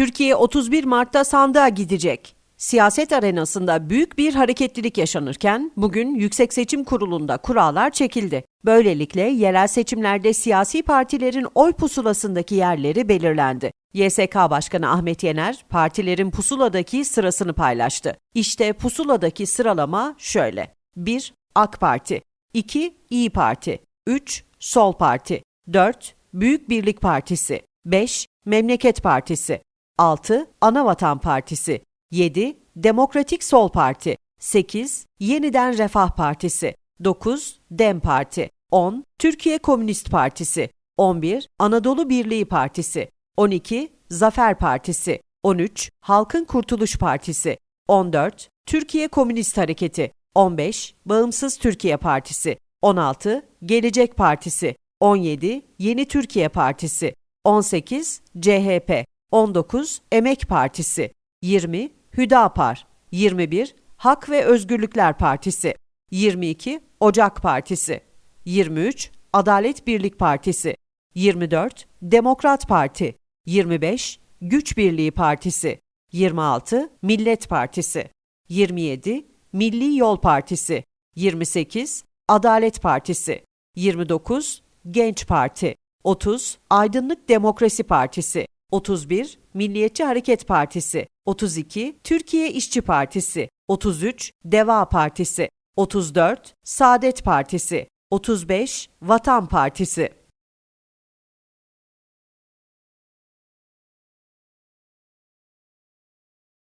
Türkiye 31 Mart'ta sandığa gidecek. Siyaset arenasında büyük bir hareketlilik yaşanırken bugün Yüksek Seçim Kurulu'nda kurallar çekildi. Böylelikle yerel seçimlerde siyasi partilerin oy pusulasındaki yerleri belirlendi. YSK Başkanı Ahmet Yener partilerin pusuladaki sırasını paylaştı. İşte pusuladaki sıralama şöyle. 1. AK Parti 2. İyi Parti 3. Sol Parti 4. Büyük Birlik Partisi 5. Memleket Partisi 6. Anavatan Partisi 7. Demokratik Sol Parti 8. Yeniden Refah Partisi 9. Dem Parti 10. Türkiye Komünist Partisi 11. Anadolu Birliği Partisi 12. Zafer Partisi 13. Halkın Kurtuluş Partisi 14. Türkiye Komünist Hareketi 15. Bağımsız Türkiye Partisi 16. Gelecek Partisi 17. Yeni Türkiye Partisi 18. CHP 19. Emek Partisi 20. Hüdapar 21. Hak ve Özgürlükler Partisi 22. Ocak Partisi 23. Adalet Birlik Partisi 24. Demokrat Parti 25. Güç Birliği Partisi 26. Millet Partisi 27. Milli Yol Partisi 28. Adalet Partisi 29. Genç Parti 30. Aydınlık Demokrasi Partisi 31. Milliyetçi Hareket Partisi 32. Türkiye İşçi Partisi 33. Deva Partisi 34. Saadet Partisi 35. Vatan Partisi